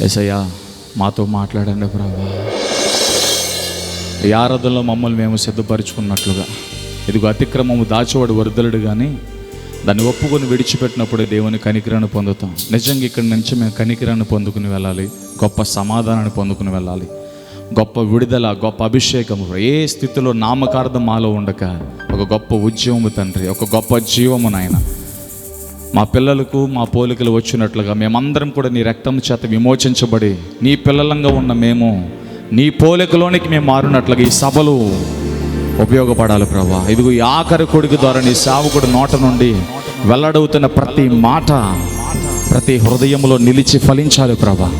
ఎసయ్యా మాతో మాట్లాడండి ప్రభా. ఈ ఆరాధనలో మమ్మల్ని మేము సిద్ధపరచుకున్నట్లుగా. ఇదిగో అతిక్రమము దాచేవాడు వరదలుడు కానీ దాన్ని ఒప్పుకొని విడిచిపెట్టినప్పుడే దేవుని కనికిరాన్ని పొందుతాం. నిజంగా ఇక్కడి నుంచి మేము కనికిరాన్ని పొందుకుని వెళ్ళాలి. గొప్ప సమాధానాన్ని పొందుకుని వెళ్ళాలి. గొప్ప విడుదల గొప్ప అభిషేకము. ఏ స్థితిలో నామకార్థం మాలో ఉండక ఒక గొప్ప ఉద్యమము తండ్రి ఒక గొప్ప జీవము నాయన. మా పిల్లలకు మా పోలికలు వచ్చినట్లుగా మేమందరం కూడా నీ రక్తం చేత విమోచించబడి నీ పిల్లలంగా ఉన్న మేము నీ పోలికలోనికి మేము మారినట్లుగా ఈ సభలు ఉపయోగపడాలి ప్రభా. ఇదిగో ఈ ఆఖరి కొడుకు ద్వారా నీ సావుకుడు నోట నుండి వెల్లడవుతున్న ప్రతి మాట ప్రతి హృదయంలో నిలిచి ఫలించాలి ప్రభా.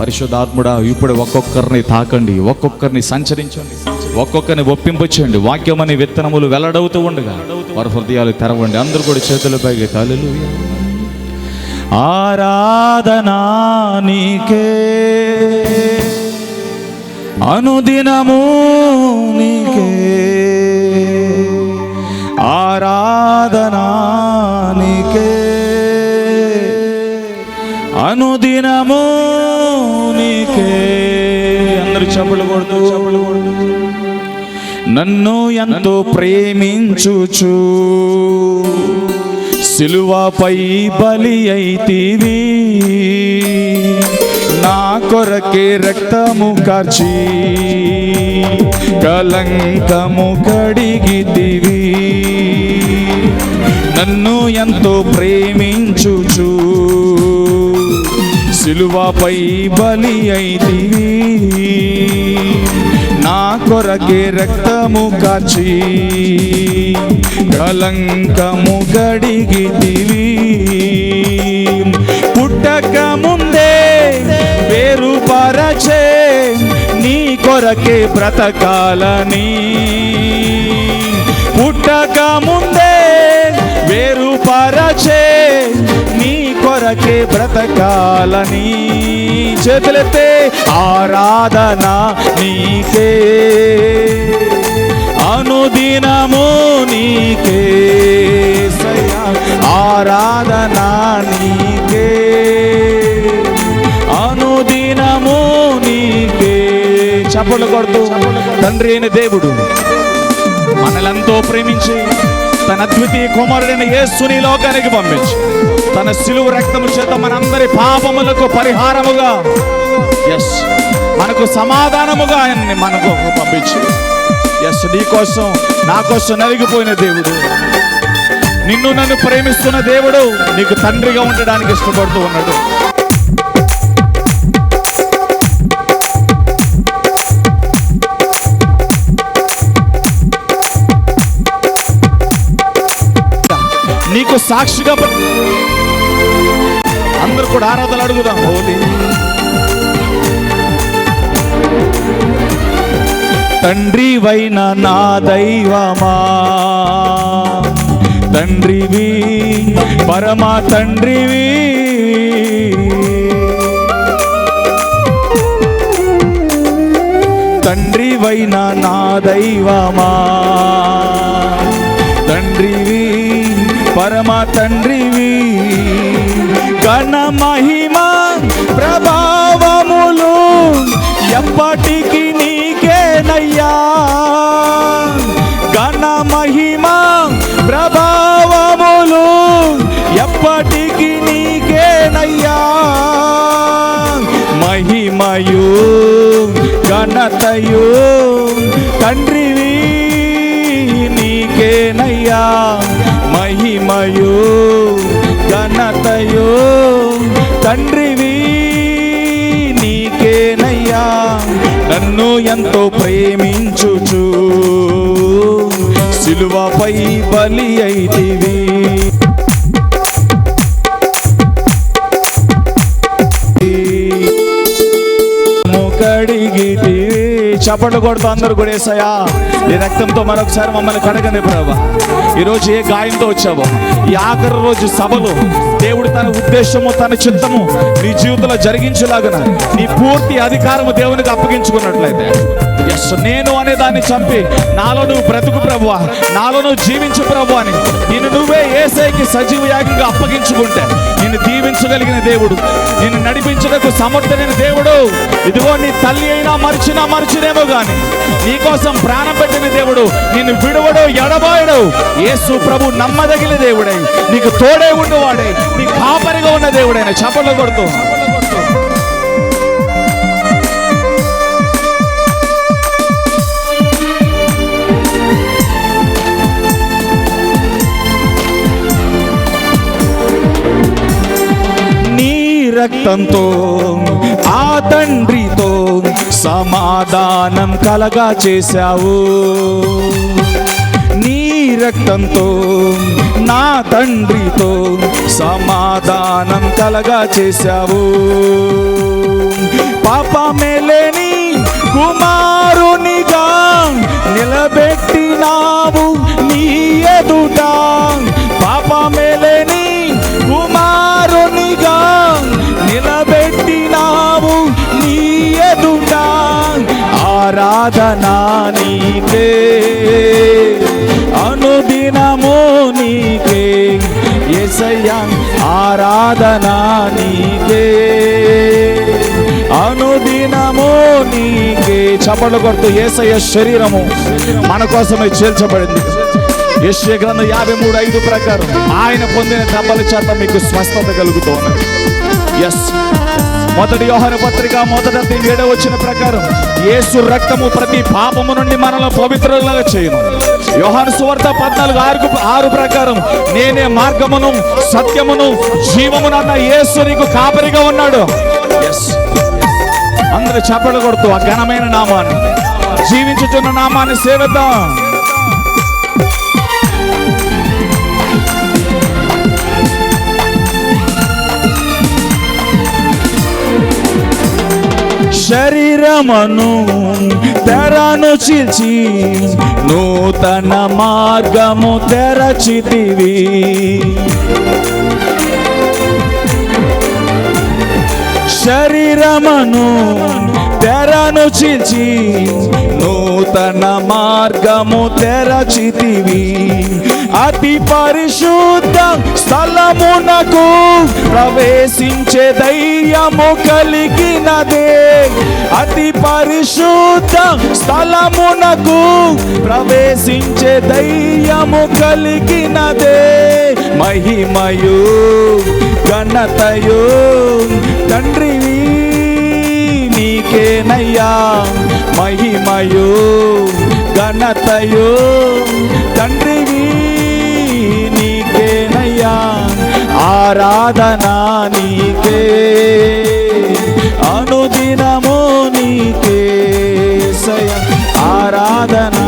పరిశుద్ధాత్ముడా ఇప్పుడు ఒక్కొక్కరిని తాకండి ఒక్కొక్కరిని సంచరించండి. ఒక్కొక్కరిని ఒప్పింపచేయండి. వాక్యం అనే విత్తనములు వెల్లడవుతూ ఉండగా వారి హృదయాలు తెరవండి. అందరూ కూడా చేతులపైకి తల్లు ఆరాధనా నీకే. అనుదినము నీకే. ఆరాధనా నీకే. అనుదినము నీకే. అందరూ చెప్పులు కొడుతూ చెప్పులు కొడుతూ. నన్ను ఎంతో ప్రేమించుచు. సిలువపై బలి అయితీవి. నా కొరకే రక్తము కార్చి. కలంకము కడిగితివి. నన్ను ఎంతో ప్రేమించుచు. సిలువపై బలి అయితివి. నా కొరకే రక్తము కాచి కలంకము గడిగితివి పుట్టక ముందే పేరు పరచే నీ కొరకే బ్రతకాలని. పుట్టక ముందే వేరు పరచే కొరకే బ్రతకాలని చేతులెత్తే ఆరాధన నీకే. అనుదినము నీకే ఆరాధన నీకే. అనుదినము నీకే. చప్పలు కొడుతూ తండ్రి అయిన దేవుడు మనలంతో ప్రేమించి తన ద్వితీయ కుమారుడైన యేసుని లోకానికి పంపించి. తన సిలువు రక్తము చేత మనందరి పాపములకు పరిహారముగా. ఎస్ మనకు సమాధానముగా ఆయన్ని మనకు పంపించి. ఎస్ నీ కోసం నా కోసం నలిగిపోయిన దేవుడు. నిన్ను నన్ను ప్రేమిస్తున్న దేవుడు నీకు తండ్రిగా ఉండడానికి ఇష్టపడుతూ ఉన్నాడు. నీకు సాక్షిగా అందరూ కూడా ఆరాధనలు అడుగుదాం. హోలీ తండ్రి వైన నా దైవమా? తండ్రివి పరమా తండ్రివి? తండ్రి వైన నా దైవమా? తండ్రివి పరమ తండ్రివి. గణ మహిమ ప్రభావములు ఎప్పటికి నీకేనయ్యా. గణ మహిమ ప్రభావములు ఎప్పటికి నీకేనయ్యా. మహిమయు ఘనతయు తండ్రివి నీకేనయ్యా. మహిమయో ఘనతయో. తండ్రివి నీకేనయ్యా. నన్ను ఎంతో ప్రేమించుచు. సిలువపై బలి అయితివి. చప్పట్లు కొడుతూ అందరూ కూడా వేసాయా ఈ రక్తంతో మరొకసారి మమ్మల్ని కడగండి ప్రభా. ఈరోజు ఏ గాయంతో వచ్చావో ఈ ఆఖరి రోజు సభలో దేవుడు తన ఉద్దేశము తన చిత్తము నీ జీవితంలో జరిగించేలాగన నీ పూర్తి అధికారము దేవునికి అప్పగించుకున్నట్లయితే ఎస్ నేను అనే దాన్ని చంపి నాలో నువ్వు బ్రతుకు ప్రభు నాలో నువ్వు జీవించు ప్రభు అని. నేను నువ్వే ఏసైకి సజీవ యాగంగా అప్పగించుకుంటే నిన్ను దీవించగలిగిన దేవుడు. నిన్ను నడిపించడానికి సమర్థమైన దేవుడు. ఇదిగో నీ తల్లి అయినా మరిచినా మరిచినేమో గాని నీకోసం ప్రాణం పెట్టిన దేవుడు నిన్ను విడవడు ఎడబాయడు. యేసు ప్రభు నమ్మదగిన దేవుడై నీకు తోడే ఉండేవాడై నీ కాపరిగా ఉన్న దేవుడైన. చపలు కొడుతూ. రక్తంతో ఆ తండ్రితో సమాధానం కలగా చేశావు. నీ రక్తంతో నా తండ్రితో సమాధానం కలగా చేశావు. పాపమేలేని కుమారునిగా నిలబెట్టినావు నీ ఎదుట. పాపమేలేని కుమారునిగా నిలబెట్టినావు నీ ఎదుట ఆరాధనా నీకే. అనుదినము నీకే. ఎసయ్యా ఆరాధనా నీకే. అనుదినము నీకే. చప్పట్లు కొడుతూ ఏసయ్య శరీరము మన కోసమే చేర్చబడింది. యశ్య గ్రంథం యాభై మూడు ఐదు ప్రకారం ఆయన పొందిన దెబ్బల చేత మీకు స్వస్థత కలుగుతోంది. ఎస్ మొదటి యోహన పత్రిక మొదట ఏడవ వచ్చిన ప్రకారం యేసు రక్తము ప్రతి పాపము నుండి మనల్ని పవిత్రులుగా చేయను. యోహాను సువార్త పద్నాలుగు ఆరు ఆరు ప్రకారం నేనే మార్గమును సత్యమును జీవమును అన్న యేసు నీకు కాపరిగా ఉన్నాడు. అందరూ చప్పట్లు కొడుతూ ఆ ఘనమైన నామాన్ని. జీవించుతున్న నామాన్ని సేవిద్దాం. శరీరమను తెరను చిల్చి నూతన మార్గము తెరచితివి. శరీరమను తెరను చీల్చి నూతన మార్గము తెరచితివి. అతి పరిశుద్ధ స్థలమునకు ప్రవేశించే ధైర్యము కలిగినదే. అతి పరిశుద్ధ స్థలమునకు ప్రవేశించే ధైర్యము కలిగినదే. మహిమయు ఘనతయు తండ్రివి నీకేనయ్యా మహిమయు ఘనతయు తండ్రివి నీకేనయ్యా ఆరాధన నీకే అనుదినము నీకే సయ ఆరాధన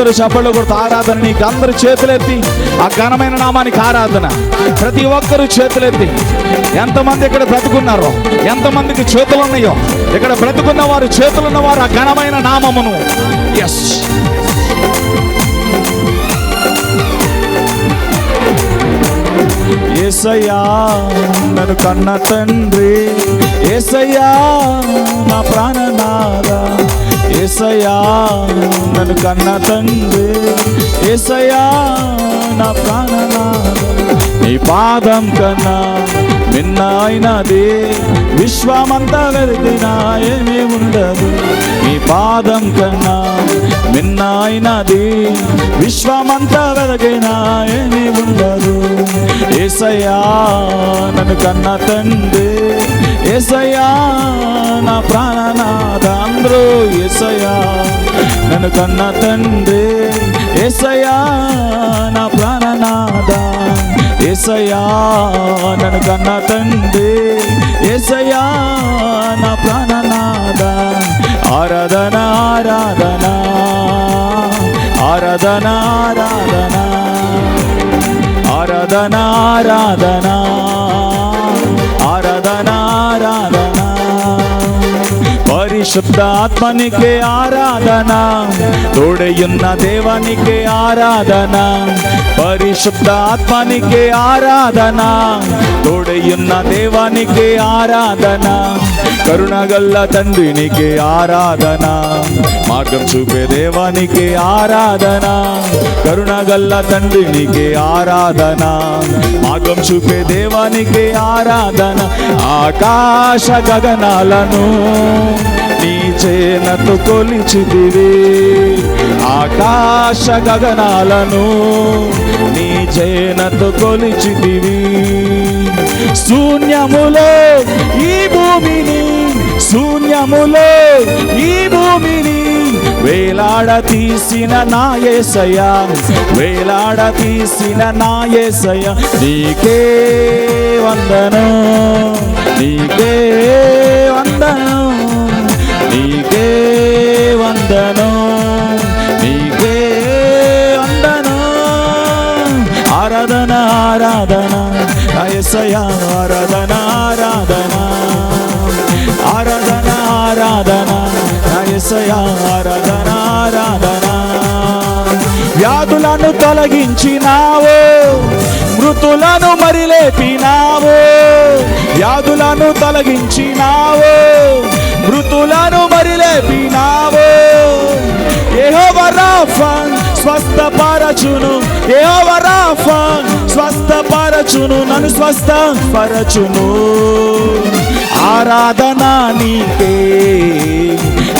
అందరూ చప్పట్లు కొడుతూ ఆరాధన నీకు అందరు చేతులెత్తి ఆ ఘనమైన నామానికి ఆరాధన. ప్రతి ఒక్కరూ చేతులెత్తి. ఎంతమంది ఇక్కడ బ్రతుకున్నారో ఎంతమందికి చేతులు ఉన్నాయో ఇక్కడ బ్రతుకున్న వారు చేతులున్న వారు ఆ ఘనమైన నామమును. ఎస్ ఏసయ్యా నన్ను కన్న తండ్రి. ఏసయ్యా నా ప్రాణనాద ఏసయ్యా నన్ను కన్న తండ్రి. ఏసయ్యా నా ప్రాణనాద నీ పాదం కన్నా మిన్న విశ్వమంతా వెతికినా ఏమీ ఉండదు. నీ పాదం కన్నా మిన్న విశ్వమంతా వెతికినా ఏమీ ఉండదు. ఏసయ్యా నన్ను కన్న తండ్రి ఏసయ్యా నా ప్రాణనాథ అందరూ ఏసయ్యా నన్ను కన్న తండ్రి. ఏసయ్యా నా ప్రాణనాథ. ఏసయ్యా నన్ను కన్న తండ్రి. ఏసయ్యా నా ప్రాణనాథ. ఆరాధన ఆరాధన. ఆరాధన ఆరాధన. ఆరాధన ఆరాధన. ఆరాధన I'm not ra. పరిశుద్ధాత్మనికే ఆరాధన. తోడయున్న దేవానికే ఆరాధన. పరిశుద్ధాత్మనికే ఆరాధన. తోడయున్న దేవానికే ఆరాధన. కరుణగల్ల తండ్రినికే ఆరాధన. మార్గం చూపే దేవానికే ఆరాధన. కరుణగల్ల తండ్రినికే ఆరాధన. మార్గం చూపే దేవానికే ఆరాధన. ఆకాశ గగనాలను చేనతో కొలిచిదివి ఆకాశ గగనాలను నీ చేనతో కొలిచిదివి శూన్యములో ఈ భూమిని శూన్యములో ఈ భూమిని వేలాడ తీసిన నా యేసయ్య వేలాడ తీసిన నా యేసయ్య నీకే వందను నీకే వందను. నీకే వందను నీకే వందను. ఆరాధన ఆరాధన నా ఆరాధన ఆరాధన. ఆరాధన ఆరాధన నా ఆరాధన ఆరాధన. వ్యాధులను తొలగించినావో మృతులను మరిలేపినావో వ్యాధులను తొలగించినావో మృతులను మరి లేపినావు యెహోవారాఫన్ స్వస్థపరచును. యెహోవారాఫన్ స్వస్థపరచును. నన్ను స్వస్థపరచును ఆరాధన నీకే.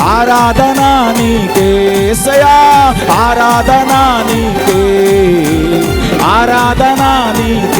ఆరాధన నీకే సయా ఆరాధన నీకే. ఆరాధన నీకే.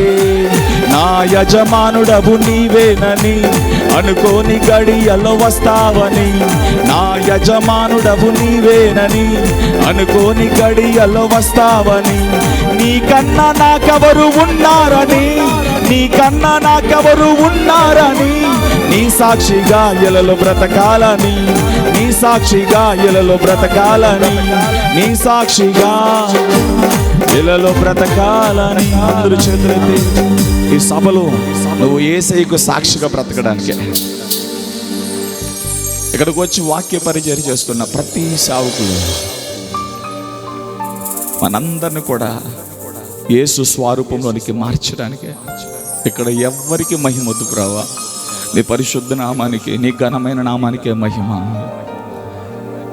నా యజమానుడవు నీవేనని అనుకోని గడియలో వస్తావని నా యజమానుడవు నీవేనని అనుకోని గడియలో వస్తావని నీకన్నా నాకెవరు ఉన్నారని నీకన్నా నాకెవరు ఉన్నారని నీ సాక్షిగా ఎలలో బ్రతకాలని సాక్షిగా ఇలలో బ్రతకాలని. నీ సాక్షిగా ఇలలో బ్రతకాలని. అందరు చేతులెత్తి ఈ సభలో నువ్వు ఏసైకు సాక్షిగా బ్రతకడానికి. ఇక్కడికి వచ్చి వాక్య పరిచయం చేస్తున్న ప్రతి సావుకులు మనందరిని కూడా యేసు స్వరూపంలోనికి మార్చడానికి ఇక్కడ ఎవ్వరికి మహిమొద్దు ప్రావా నీ పరిశుద్ధ నామానికి నీ ఘనమైన నామానికే మహిమ.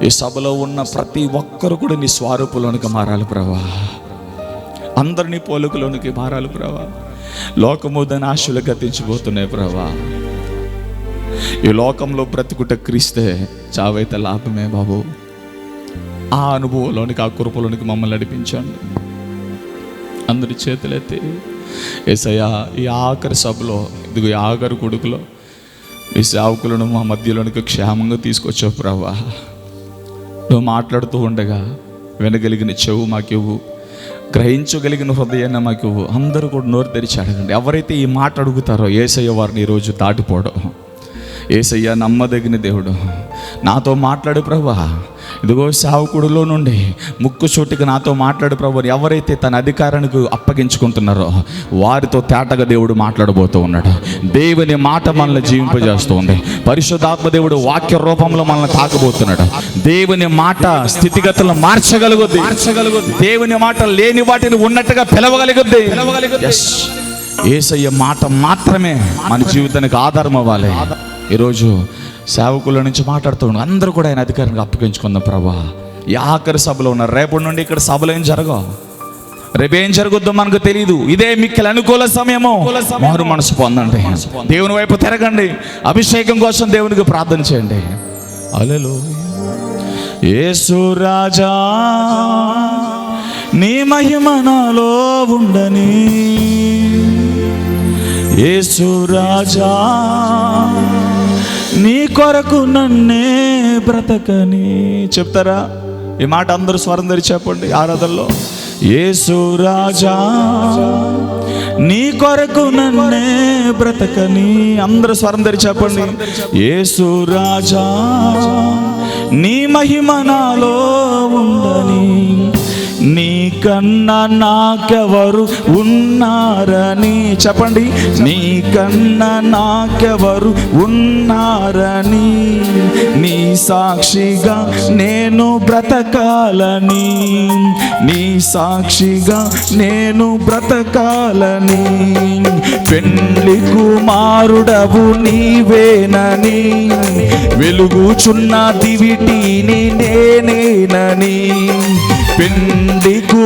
ఈ సభలో ఉన్న ప్రతి ఒక్కరు కూడా నీ స్వరూపంలోనికి మారాలి ప్రభా. అందరినీ పోలుకులోనికి మారాలి ప్రభా. లోకముదని ఆశలు గతించిపోతున్నాయి ప్రభా. ఈ లోకంలో బ్రతుకుట క్రీస్తే చావైతే లాభమే బాబు. ఆ అనుభవంలోనికి ఆ కృపలోనికి మమ్మల్ని నడిపించండి. అందరి చేతులెత్తి ఏసయ్యా ఈ ఆఖరి సభలో ఇదిగో ఈ ఆఖరి కొడుకులో మీ సేవకులను మా మధ్యలోనికి క్షేమంగా తీసుకొచ్చావు ప్రభా. నువ్వు మాట్లాడుతూ ఉండగా వినగలిగిన చెవు మాకివ్వు. గ్రహించగలిగిన హృదయాన్ని మాకు అందరూ కూడా నోరు తెరిచి అడగండి ఎవరైతే ఈ మాట అడుగుతారో ఏసయ్య వారిని ఈరోజు దాటిపోవడం. ఏసయ్య నమ్మదగిన దేవుడు. నాతో మాట్లాడు ప్రభా ఇదిగో సావుకుడిలో నుండి ముక్కు చోటికి నాతో మాట్లాడు ప్రభు ఎవరైతే తన అధికారానికి అప్పగించుకుంటున్నారో వారితో తేటగా దేవుడు మాట్లాడబోతూ ఉన్నాడు. దేవుని మాట మనల్ని జీవింపజేస్తుంది పరిశుద్ధాత్మ దేవుడు వాక్య రూపంలో మనల్ని తాకబోతున్నాడు. దేవుని మాట స్థితిగతులను మార్చగలుగుద్ది. మార్చగలుగుద్ది. దేవుని మాట లేని వాటిని ఉన్నట్టుగా పిలవగలుగుద్ది. పిలవగలుగుద్ది. ఏసయ్య మాట మాత్రమే మన జీవితానికి ఆధారం అవ్వాలి. ఈరోజు సేవకుల నుంచి మాట్లాడుతున్నాడు అందరూ కూడా ఆయన అధికారానికి అప్పగించుకుందాం ప్రభా. ఈ ఆఖరి సభలో ఉన్నారు రేపటి నుండి ఇక్కడ సభలు ఏం జరగవు. రేపేం జరుగుద్దో మనకు తెలియదు ఇదే మిక్కల అనుకూల సమయము. మారు మనసు పొందండి. దేవుని వైపు తిరగండి. అభిషేకం కోసం దేవునికి ప్రార్థన చేయండి. అలెలు యేసు రాజా నీ మహిమ నాలో ఉండని. యేసు రాజా. నీ కొరకు నన్నే బ్రతకని. చెప్తారా? ఈ మాట అందరూ స్వరం ధరి చెప్పండి ఆరాధనలో. యేసు రాజా నీ కొరకు నన్నే బ్రతకని. అందరూ స్వరం ధరి చెప్పండి. యేసు రాజా నీ మహిమ నాలో ఉండని. నీ కన్నా నాకెవరు ఉన్నారని చెప్పండి. నీ కన్నా నాకెవరు ఉన్నారని. నీ సాక్షిగా నేను బ్రతకాలని. నీ సాక్షిగా నేను బ్రతకాలని. పెండ్లి కుమారుడవు నీవేనని. వెలుగుచున్న దివిటీని నేనేనని. పెండి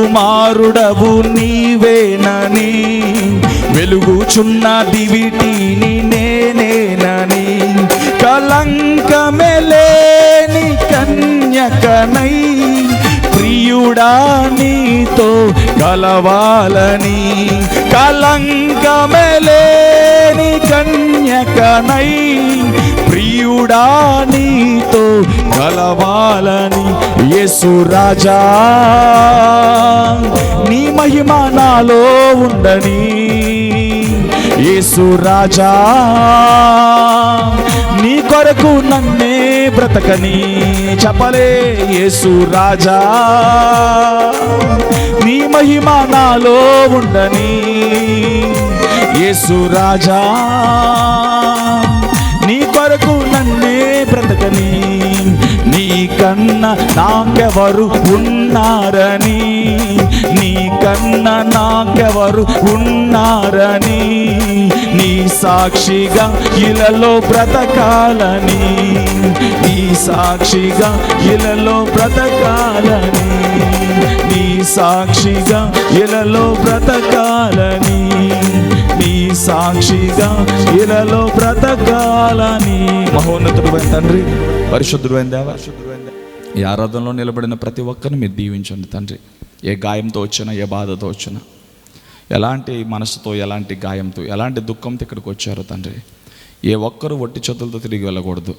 కుమారుడవు నీవేనని వెలుగుచున్న దివిటిని నేనేనని. కలంకమెలేని కన్యకనై ప్రియుడా నీతో కలవాలని. కలంకమెలేని కన్యకనై ప్రియుడా నీతో కలవాలని యేసు రాజా. నీ మహిమ నాలో ఉండని. యేసు రాజా నీ కొరకు నన్నే బ్రతకని. చెప్పలే యేసు రాజా. నీ మహిమ నాలో ఉండని. యేసు రాజా. బ్రతకని నీ కన్న నాకెవరు ఉన్నారని నీ కన్న నాకెవరు ఉన్నారని నీ సాక్షిగా ఇలలో బ్రతకాలని నీ సాక్షిగా ఇలలో బ్రతకాలని నీ సాక్షిగా ఇలలో బ్రతకాలని. నీ సాక్షిగా ఇలలో బ్రతకాలని. మహోన్నతుడు తండ్రి పరిశుద్ధుడు దేవ ఈ ఆరాధనలో నిలబడిన ప్రతి ఒక్కరిని మీరు దీవించండి తండ్రి. ఏ గాయంతో వచ్చినా ఏ బాధతో వచ్చినా ఎలాంటి మనసుతో ఎలాంటి గాయంతో ఎలాంటి దుఃఖంతో ఇక్కడికి వచ్చారో తండ్రి ఏ ఒక్కరు ఒట్టి చేతులతో తిరిగి వెళ్ళకూడదు.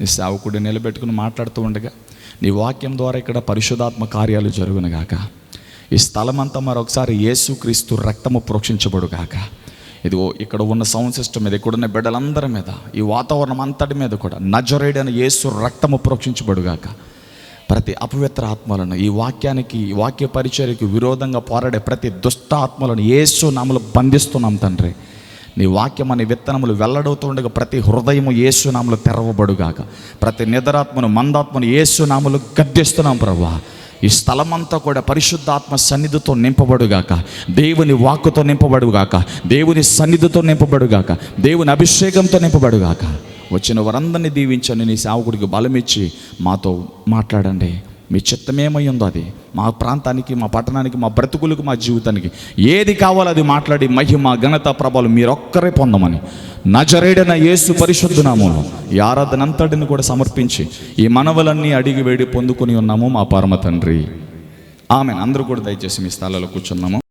నీ సేవకుడు నిలబెట్టుకుని మాట్లాడుతూ ఉండగా నీ వాక్యం ద్వారా ఇక్కడ పరిశుధాత్మ కార్యాలు జరుగునుగాక ఈ స్థలమంతా మరొకసారి యేసుక్రీస్తు రక్తము ప్రోక్షించబడుగాక. ఇదిగో ఇక్కడ ఉన్న సౌండ్ సిస్టమ్ మీద ఇక్కడ ఉన్న బిడ్డలందరి మీద ఈ వాతావరణం అంతటి మీద కూడా నజరేడైన యేసు రక్తము ప్రోక్షించబడుగాక. ప్రతి అపవిత్ర ఆత్మలను ఈ వాక్యానికి ఈ వాక్య పరిచర్యకి విరోధంగా పోరాడే ప్రతి దుష్ట ఆత్మలను యేసు నామలు బంధిస్తున్నాం తండ్రి. నీ వాక్యం అనే విత్తనములు వెల్లడవుతుండగా ప్రతి హృదయము యేసు నామలు తెరవబడుగాక. ప్రతి నిద్రాత్మను మందాత్మను యేసు నామలు గద్దిస్తున్నాం ప్రభా. ఈ స్థలమంతా కూడా పరిశుద్ధాత్మ సన్నిధితో నింపబడుగాక. దేవుని వాక్కుతో నింపబడుగాక. దేవుని సన్నిధితో నింపబడుగాక. దేవుని అభిషేకంతో నింపబడుగాక. వచ్చిన వారందరినీ దీవించండి. నీ సేవకుడికి బలమిచ్చి మాతో మాట్లాడండి. మీ చిత్తమేమై ఉందో అది. మా ప్రాంతానికి మా పట్టణానికి మా బ్రతుకులకు మా జీవితానికి ఏది కావాలో అది మాట్లాడి మహిమ ఘనత ప్రభావం మీరొక్కరే పొందమని. నజరేడన యేసు పరిశుద్ధనామంలో ఈ ఆరాధన అంతటిని కూడా సమర్పించి ఈ మనవలన్నీ అడిగి వేడి పొందుకుని ఉన్నాము మా పరమ తండ్రి. ఆమె అందరూ కూడా దయచేసి మీ స్థలాల్లో కూర్చున్నాము